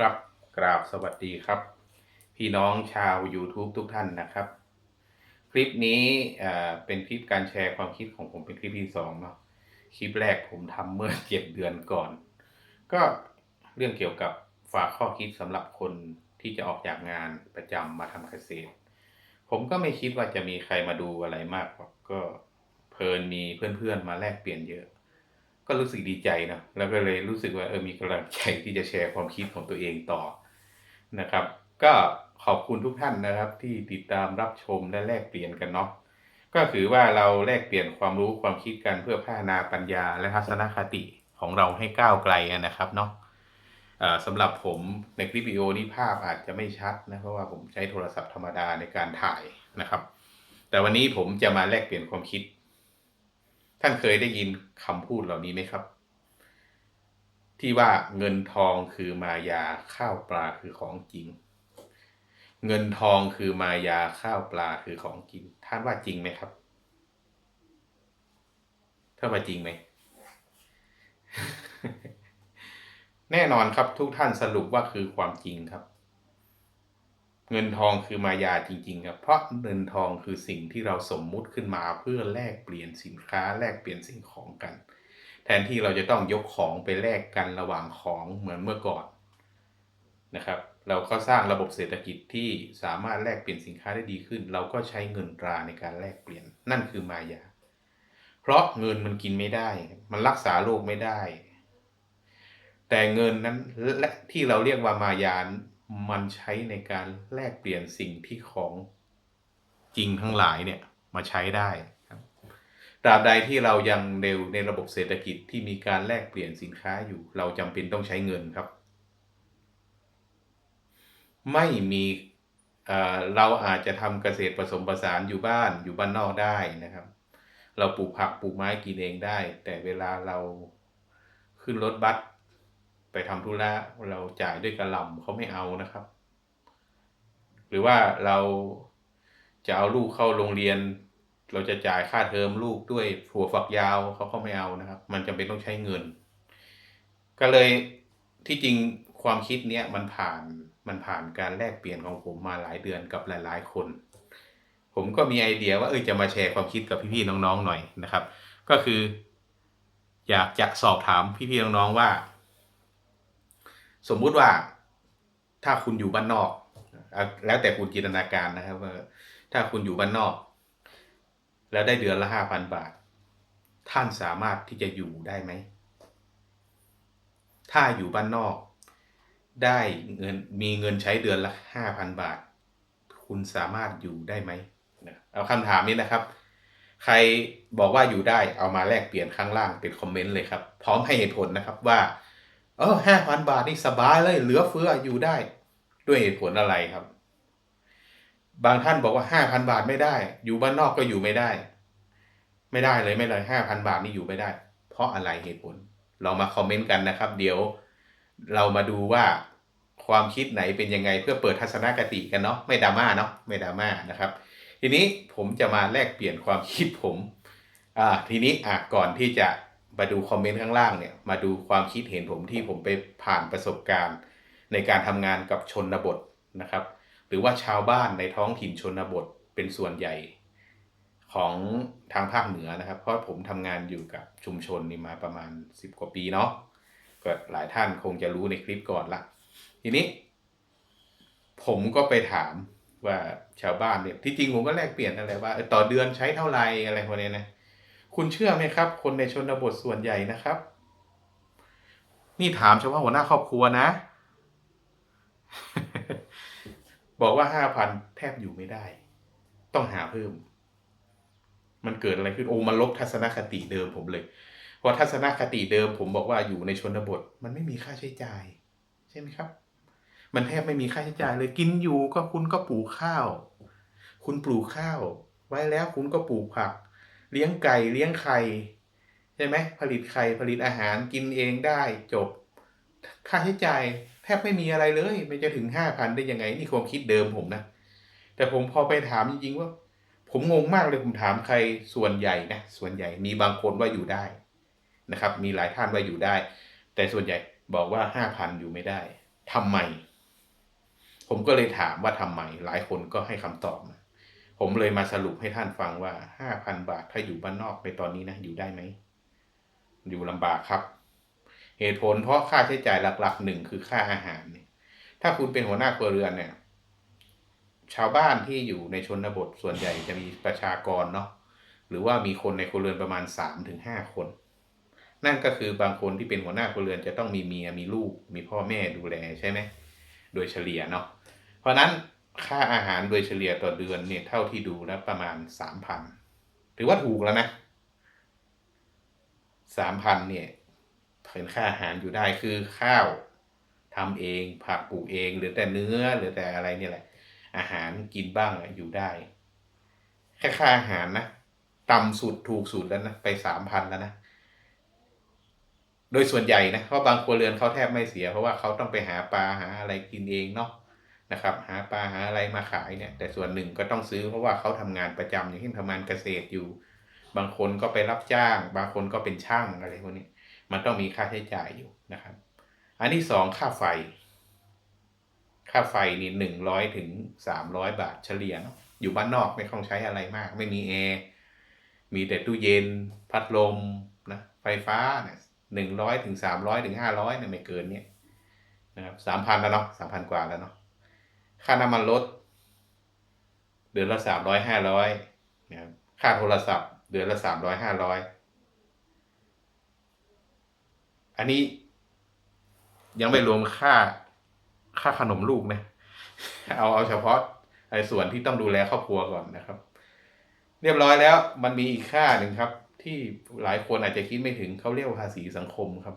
ครับกราบสวัสดีครับ พี่น้องชาว YouTube ทุกท่านนะครับ คลิปนี้เป็นคลิปการแชร์ความคิดของผมเป็นคลิปที่สองเนาะคลิปแรกผมทำเมื่อเจ็ดเดือนก่อน ก็เรื่องเกี่ยวกับฝากข้อคิดสำหรับคนที่จะออกจากงานประจำมาทำเกษตร ผมก็ไม่คิดว่าจะมีใครมาดูอะไรมากก็เพลินมีเพื่อนๆมาแลกเปลี่ยนเยอะ ก็รู้สึกดีใจนะแล้วก็เลยรู้สึกว่าเออมีกำลังใจที่จะแชร์ความคิดของตัวเองต่อนะครับ ก็ขอบคุณทุกท่านนะครับ ที่ติดตามรับชมและแลกเปลี่ยนกันเนาะก็ถือว่าเราแลกเปลี่ยนความรู้ความคิดกันเพื่อพัฒนาปัญญาและทัศนคติของเราให้ก้าวไกลนะครับเนาะเอ่อสำหรับผมในคลิปวิดีโอนี้ภาพอาจจะไม่ชัดนะเพราะว่าผมใช้โทรศัพท์ธรรมดาในการถ่ายนะครับ แต่วันนี้ผมจะมาแลกเปลี่ยนความคิด ท่านเคยได้ยินคำพูดเหล่านี้ไหมครับ ที่ว่าเงินทองคือมายาข้าวปลาคือของจริง เงินทองคือมายาข้าวปลาคือของจริงท่านว่าจริงไหมครับท่านว่าจริงไหมแน่นอนครับทุกท่านสรุปว่าคือความจริงครับ เงินทองคือมายาจริงๆครับเพราะเงินทองคือสิ่งที่เราสมมุติขึ้นมาเพื่อแลกเปลี่ยนสินค้าแลกเปลี่ยนสิ่งของกัน แทนที่เราจะต้องยกของไปแลกกันระหว่างของเหมือนเมื่อก่อนนะครับ เราก็สร้างระบบเศรษฐกิจที่สามารถแลกเปลี่ยนสินค้าได้ดีขึ้น เราก็ใช้เงินตราในการแลกเปลี่ยนนั่นคือมายา เพราะเงินมันกินไม่ได้ มันรักษาโรคไม่ได้ แต่เงินนั้นและที่เราเรียกว่ามายา มันใช้ในการแลกเปลี่ยนสิ่งที่ของจริงทั้งหลายเนี่ยมาใช้ได้ครับตราบใดที่เรายังเร็วในระบบเศรษฐกิจที่มีการแลกเปลี่ยนสินค้าอยู่ เราจำเป็นต้องใช้เงินครับ ไม่มีเอ่อเราอาจจะทำเกษตรผสมผสานอยู่บ้านอยู่บ้านนอกได้นะครับ เราปลูกผักปลูกไม้กินเองได้ แต่เวลาเราขึ้นรถบัส ไปทำธุระเราจ่ายด้วยกระหล่ำเขาไม่เอานะครับ หรือว่าเราจะเอาลูกเข้าโรงเรียน เราจะจ่ายค่าเทอมลูกด้วยถั่วฝักยาวเขาก็ไม่เอานะครับ มันจำเป็นต้องใช้เงิน ก็เลยที่จริงความคิดเนี้ยมันผ่านมันผ่านการแลกเปลี่ยนของผมมาหลายเดือนกับหลาย ๆ คน ผมก็มีไอเดียว่าเออจะมาแชร์ความคิดกับพี่ๆน้องๆหน่อยนะครับ ก็คือ อยากจะสอบถามพี่ๆน้องๆว่า สมมุติว่าถ้าคุณอยู่บ้านนอก แล้วแต่คุณจินตนาการนะครับว่าถ้าคุณอยู่บ้านนอก แล้วได้เดือนละห้าพันบาท ท่านสามารถที่จะอยู่ได้ไหม ถ้าอยู่บ้านนอก ได้เงินมีเงินใช้เดือนละห้าพันบาท คุณสามารถอยู่ได้ไหมเอาคำถามนี้นะครับ ใครบอกว่าอยู่ได้เอามาแลกเปลี่ยนข้างล่างเป็นคอมเมนต์เลยครับ พร้อมให้เหตุผลนะครับว่า เออห้าพันบาทนี่สบายเลย เหลือเฟืออยู่ได้ ด้วยเหตุผลอะไรครับ บางท่านบอกว่าห้าพันบาทไม่ได้ อยู่บ้านนอกก็อยู่ไม่ได้ ไม่ได้เลยไม่เลยห้าพันบาทนี่อยู่ไม่ได้ เพราะอะไรเหตุผลลองมาคอมเมนต์กันนะครับ เดี๋ยวเรามาดูว่าความคิดไหนเป็นยังไงเพื่อเปิดทัศนคติกันเนาะไม่ดราม่าเนาะไม่ดราม่านะครับ ทีนี้ผมจะมาแลกเปลี่ยนความคิดผมอ่าทีนี้อะก่อนที่จะ มาดูคอมเมนต์ข้างล่างเนี่ยมาดูความคิดเห็นผมที่ผมไปผ่านประสบการณ์ ในการทำงานกับชนบทนะครับ หรือว่าชาวบ้านในท้องถิ่นชนบทเป็นส่วนใหญ่ของทางภาคเหนือนะครับ เพราะผมทำงานอยู่กับชุมชนนี่มาประมาณ 10 กว่าปีเนาะก็หลายท่านคงจะรู้ในคลิปก่อนละทีนี้ ผมก็ไปถามว่าชาวบ้านเนี่ยที่จริงผมก็แลกเปลี่ยนอะไรว่าต่อเดือนใช้เท่าไหร่อะไรพวกนี้นะ คุณเชื่อไหมครับ คนในชนบทส่วนใหญ่นะครับ นี่ถามเฉพาะหัวหน้าครอบครัวนะ บอกว่าห้าพันแทบอยู่ไม่ได้ ต้องหาเพิ่ม มันเกิดอะไรขึ้นโอ้มันลบทัศนคติเดิมผมเลยเพราะทัศนคติเดิม ผมบอกว่าอยู่ในชนบท มันไม่มีค่าใช้จ่าย ใช่ไหมครับ มันแทบไม่มีค่าใช้จ่ายเลยกินอยู่ก็คุณก็ปลูกข้าว คุณปลูกข้าว ไว้แล้วคุณก็ปลูกผัก เลี้ยงไก่เลี้ยงไข่ใช่ไหมผลิตไข่ผลิตอาหารกินเองได้จบ ค่าใช้จ่ายแทบไม่มีอะไรเลยมันจะถึงห้าพันได้ยังไง นี่ความคิดเดิมผมนะ แต่ผมพอไปถามจริงๆว่า ผมงงมากเลยผมถามใครส่วนใหญ่นะส่วนใหญ่มีบางคนว่าอยู่ได้นะครับ มีหลายท่านว่าอยู่ได้ แต่ส่วนใหญ่บอกว่าห้าพันอยู่ไม่ได้ทำไม ผมก็เลยถามว่าทำไมหลายคนก็ให้คำตอบมา ผมเลยมาสรุปให้ท่านฟังว่าห้าพันบาทถ้าอยู่บ้านนอกในตอนนี้นะอยู่ได้ไหม อยู่ลำบากครับ เหตุผลเพราะค่าใช้จ่ายหลักๆหนึ่งคือค่าอาหารเนี่ย ถ้าคุณเป็นหัวหน้าครัวเรือนเนี่ย ชาวบ้านที่อยู่ในชนบทส่วนใหญ่จะมีประชากรเนาะหรือว่ามีคนในครัวเรือนประมาณสามถึงห้าคน นั่นก็คือบางคนที่เป็นหัวหน้าครัวเรือนจะต้องมีเมียมีลูก มีพ่อแม่ดูแลใช่ไหมโดยเฉลี่ยเนาะเพราะฉะนั้น ค่าอาหารโดยเฉลี่ยต่อเดือนเนี่ยเท่าที่ดูแล้วประมาณสามพันถือว่าถูกแล้วนะสามพันเนี่ยเป็นค่าอาหารอยู่ได้คือข้าวทำเอง ผักปลูกเองหรือแต่เนื้อหรือแต่อะไรเนี่ยแหละ อาหารกินบ้างอยู่ได้ แค่ค่าอาหารนะต่ำสุดถูกสุดแล้วนะไปสามพันแล้วนะโดยส่วนใหญ่นะเพราะบางครัวเรือนเขาแทบไม่เสียเพราะว่าเขาต้องไปหาปลาหาอะไรกินเองเนาะ นะครับหาปลาหาอะไรมาขายเนี่ย แต่ส่วนหนึ่งก็ต้องซื้อเพราะว่าเขาทำงานประจำอย่างเช่นทำงานเกษตรอยู่ บางคนก็ไปรับจ้าง บางคนก็เป็นช่างอะไรพวกนี้มันต้องมีค่าใช้จ่ายอยู่นะครับ อันที่สองค่าไฟ ค่าไฟนี่หนึ่งร้อยถึงสามร้อยบาทเฉลี่ยนะอยู่บ้านนอกไม่ต้องใช้อะไรมาก ไม่มีแอร์มีแต่ตู้เย็น พัดลมนะไฟฟ้าเนี่ยหนึ่งร้อยถึงสามร้อยถึงห้าร้อยเนี่ยไม่เกินเนี่ยนะครับสามพันแล้วเนาะสามพันกว่าแล้วเนาะ ค่าน้ำมันรถเดือนละสามร้อยห้าร้อยนะครับค่าโทรศัพท์ เดือนละสามร้อยห้าร้อยอันนี้ยังไม่รวมค่าค่าขนมลูกนะ เอาเอาเฉพาะไอ้ส่วนที่ต้องดูแลครอบครัวก่อนนะครับ เรียบร้อยแล้วมันมีอีกค่าหนึ่งครับ ที่หลายคนอาจจะคิดไม่ถึงเขาเรียกว่าภาษีสังคมครับ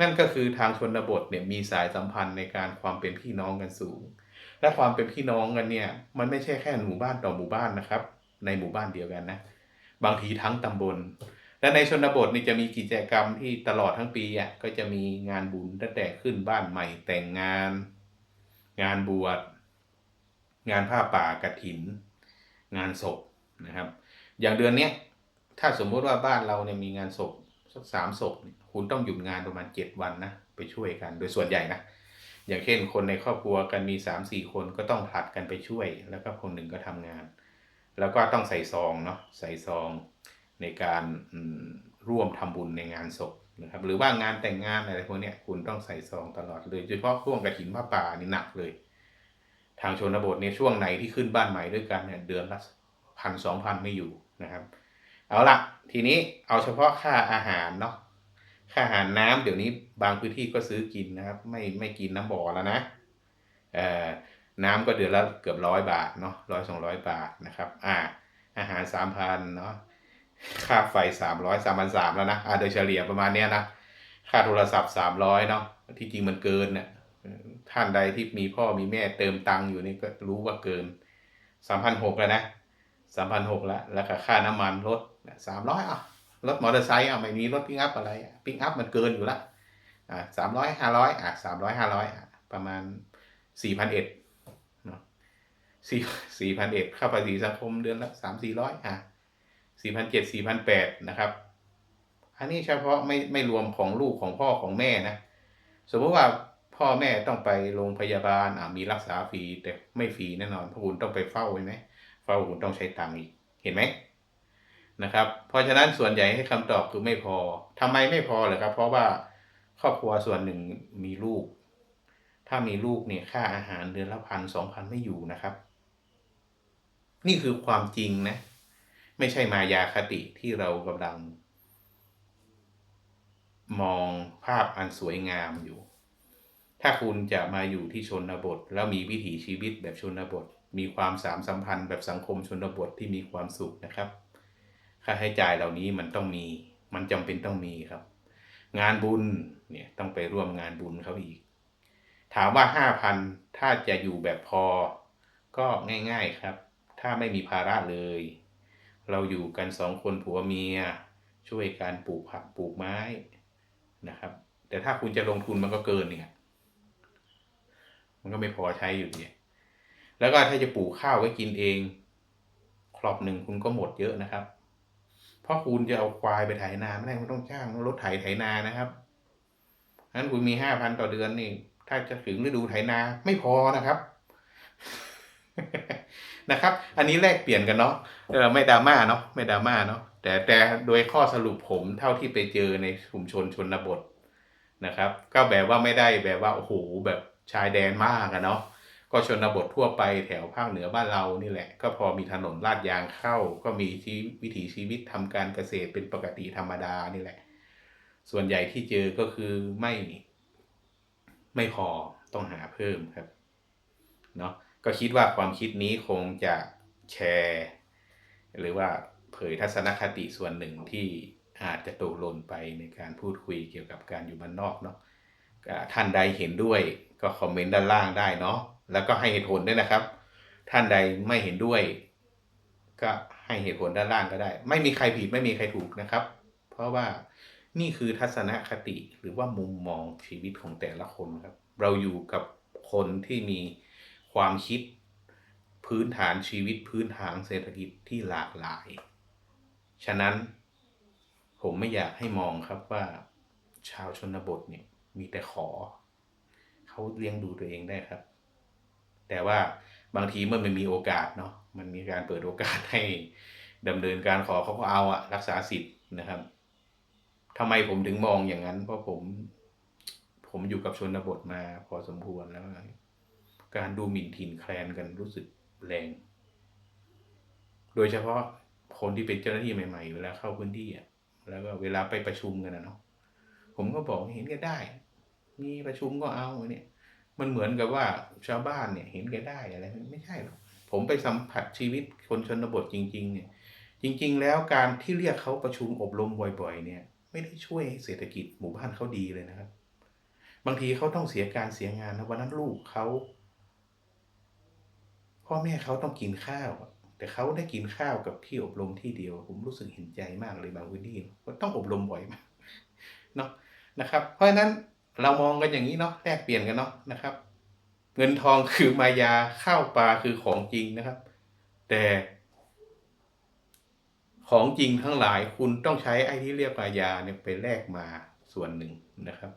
นั่นก็คือทางชนบทเนี่ยมีสายสัมพันธ์ในการความเป็นพี่น้องกันสูง และความเป็นพี่น้องกันเนี่ย มันไม่ใช่แค่หมู่บ้านต่อหมู่บ้านนะครับ ในหมู่บ้านเดียวกันนะ บางทีทั้งตำบล และในชนบทนี่จะมีกิจกรรมที่ตลอดทั้งปีอะก็จะมีงานบุญตั้งแต่ขึ้นบ้านใหม่แต่งงาน งานบวชงานผ้าป่ากฐิน งานศพนะครับ อย่างเดือนเนี้ยถ้าสมมุติว่าบ้านเราเนี่ยมีงานศพสักสามศพคุณต้องหยุดงานประมาณเจ็ดวันนะไปช่วยกัน โดยส่วนใหญ่นะ อย่างเช่นคนในครอบครัวกันมีสามสี่คนก็ต้องผลัดกันไปช่วย แล้วก็คนหนึ่งก็ทำงาน แล้วก็ต้องใส่ซองเนาะใส่ซองในการร่วมทำบุญในงานศพนะครับหรือว่างานแต่งงานอะไรพวกนี้คุณต้องใส่ซองตลอดเลยโดยเฉพาะช่วงกระถินผ้าป่านี่หนักเลย ทางชนบทเนี่ยช่วงไหนที่ขึ้นบ้านใหม่ด้วยกันเนี่ยเดือนละพันสองพันไม่อยู่นะครับ เอาละทีนี้เอาเฉพาะค่าอาหารเนาะ ค่าอาหารน้ำเดี๋ยวนี้บางพื้นที่ก็ซื้อกินนะครับ ไม่ไม่กินน้ำบ่อแล้วนะเอ่อน้ำก็เดือนละเกือบร้อยบาทเนาะร้อยสองร้อยบาทนะครับ อ่า อาหารสามพันเนาะค่าไฟสามร้อยสามพันสามแล้วนะอ่าโดยเฉลี่ยประมาณเนี้ยนะค่าโทรศัพท์สามร้อยเนาะที่จริงมันเกินเนี่ยท่านใดที่มีพ่อมีแม่เติมตังค์อยู่นี่ก็รู้ว่าเกินสามพันหกแล้วนะสามพันหกแล้วแล้วก็ค่าน้ำมันรถสามร้อยอะ รถมอเตอร์ไซค์อะไม่มีรถปิกอัพอะไรปิกอัพมันเกินอยู่ละอ่าสามร้อยห้าร้อยอะสามร้อยห้าร้อยอะประมาณสี่พันเอ็ดเนาะสี่สี่พันเอ็ดค่าภาษีสังคมเดือนละสามสี่ร้อยอะสี่พันเจ็ดสี่พันแปดนะครับอันนี้เฉพาะไม่ไม่รวมของลูกของพ่อของแม่นะ สมมติว่าพ่อแม่ต้องไปโรงพยาบาลอ่ามีรักษาฟรีแต่ไม่ฟรีแน่นอนเพราะคุณต้องไปเฝ้าใช่ไหมเฝ้าคุณต้องใช้ตังค์อีกเห็นไหม นะครับ เพราะฉะนั้นส่วนใหญ่ให้คำตอบคือไม่พอทำไมไม่พอเลยครับ เพราะว่าครอบครัวส่วนหนึ่งมีลูก ถ้ามีลูกเนี่ยค่าอาหารเดือนละพันสองพันไม่อยู่นะครับ นี่คือความจริงนะ ไม่ใช่มายาคติที่เรากำลัง มองภาพอันสวยงามอยู่ ถ้าคุณจะมาอยู่ที่ชนบท แล้วมีวิถีชีวิตแบบชนบท มีความสามสัมพันธ์แบบสังคมชนบทที่มีความสุขนะครับ ค่าใช้จ่ายเหล่านี้มันต้องมี มันจำเป็นต้องมีครับ งานบุญเนี่ยต้องไปร่วมงานบุญเขาอีก ถามว่าห้าพันถ้าจะอยู่แบบพอ ก็ง่าย ๆครับ ถ้าไม่มีภาระเลย เราอยู่กันสองคนผัวเมีย ช่วยการปลูกผักปลูกไม้นะครับ แต่ถ้าคุณจะลงทุนมันก็เกินเนี่ยมันก็ไม่พอใช้อยู่ดีแล้วก็ถ้าจะปลูกข้าวไว้กินเอง ครอบหนึ่งคุณก็หมดเยอะนะครับ ราะคุณจะเอาควายไปไถนาไม่ได้คุณต้องจ้างรถไถไถนานะครับงั้นคุณมีห้าพันต่อเดือนนี่ถ้าจะถึงฤดูไถนาไม่พอนะครับนะครับ อันนี้แลกเปลี่ยนกันเนาะเออไม่ดราม่าเนาะไม่ดราม่าเนาะแต่แต่โดยข้อสรุปผมเท่าที่ไปเจอในชุมชนชนบทนะครับ ก็แบบว่าไม่ได้แบบว่าโอ้โหแบบชายแดนมากอะเนาะ ก็ชนบททั่วไปแถวภาคเหนือบ้านเรานี่แหละ ก็พอมีถนนลาดยางเข้า ก็มีชีวิตวิถีชีวิตทำการเกษตรเป็นปกติธรรมดานี่แหละ ส่วนใหญ่ที่เจอก็คือไม่ไม่พอต้องหาเพิ่มครับเนาะก็คิดว่าความคิดนี้คงจะแชร์ หรือว่าเผยทัศนคติส่วนหนึ่งที่อาจจะตกหล่นไปในการพูดคุยเกี่ยวกับการอยู่บ้านนอกเนาะ ท่านใดเห็นด้วยก็คอมเมนต์ด้านล่างได้เนาะแล้วก็ให้เหตุผลด้วยนะครับ ท่านใดไม่เห็นด้วย ก็ให้เหตุผลด้านล่างก็ได้ ไม่มีใครผิดไม่มีใครถูกนะครับ เพราะว่านี่คือทัศนคติหรือว่ามุมมองชีวิตของแต่ละคนครับ เราอยู่กับคนที่มีความคิดพื้นฐานชีวิตพื้นฐานเศรษฐกิจที่หลากหลาย ฉะนั้นผมไม่อยากให้มองครับว่าชาวชนบทเนี่ย มีแต่ขอ เขาเลี้ยงดูตัวเองได้ครับ แต่ว่าบางทีเมื่อมันมีโอกาสเนาะมันมีการเปิดโอกาสให้ดำเนินการขอเขาก็เอาอะรักษาสิทธิ์นะครับทำไมผมถึงมองอย่างนั้น เพราะผม ผมอยู่กับชนบทมาพอสมควรแล้ว การดูหมิ่นถิ่นแคลนกันรู้สึกแรง โดยเฉพาะคนที่เป็นเจ้าหน้าที่ใหม่ ๆ เวลาเข้าพื้นที่อะแล้วก็เวลาไปประชุมกันนะเนาะผมก็บอกเห็นกันได้ มีประชุมก็เอาเนี่ย มันเหมือนกับว่าชาวบ้านเนี่ยเห็นแกันได้อะไรไม่ใช่หรอกผมไปสัมผัสชีวิตคนชนบทจริง ๆ เนี่ย จริง ๆ แล้วการที่เรียกเขาประชุมอบรมบ่อย ๆ เนี่ย ไม่ได้ช่วยเศรษฐกิจหมู่บ้านเขาดีเลยนะครับ บางทีเขาต้องเสียการเสียงานนะวันนั้นลูกเขาพ่อแม่เขาต้องกินข้าว แต่เขาได้กินข้าวกับที่อบรมที่เดียว ผมรู้สึกเห็นใจมากเลยบางพื้นที่ว่าต้องอบรมบ่อยมากเนาะนะครับ เพราะฉะนั้น เรามองกันอย่างนี้เนาะแลกเปลี่ยนกันเนาะนะครับ เงินทองคือมายาข้าวปลาคือของจริงนะครับ แต่ของจริงทั้งหลายคุณต้องใช้ไอ้ที่เรียกมายาเนี่ยไปแลกมาส่วนหนึ่งนะครับ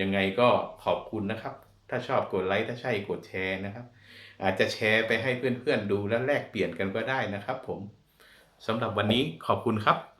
ยังไงก็ขอบคุณนะครับ ถ้าชอบกดไลค์ถ้าใช่กดแชร์นะครับ อาจจะแชร์ไปให้เพื่อนๆดูและแลกเปลี่ยนกันก็ได้นะครับ ผมสำหรับวันนี้ขอบคุณครับ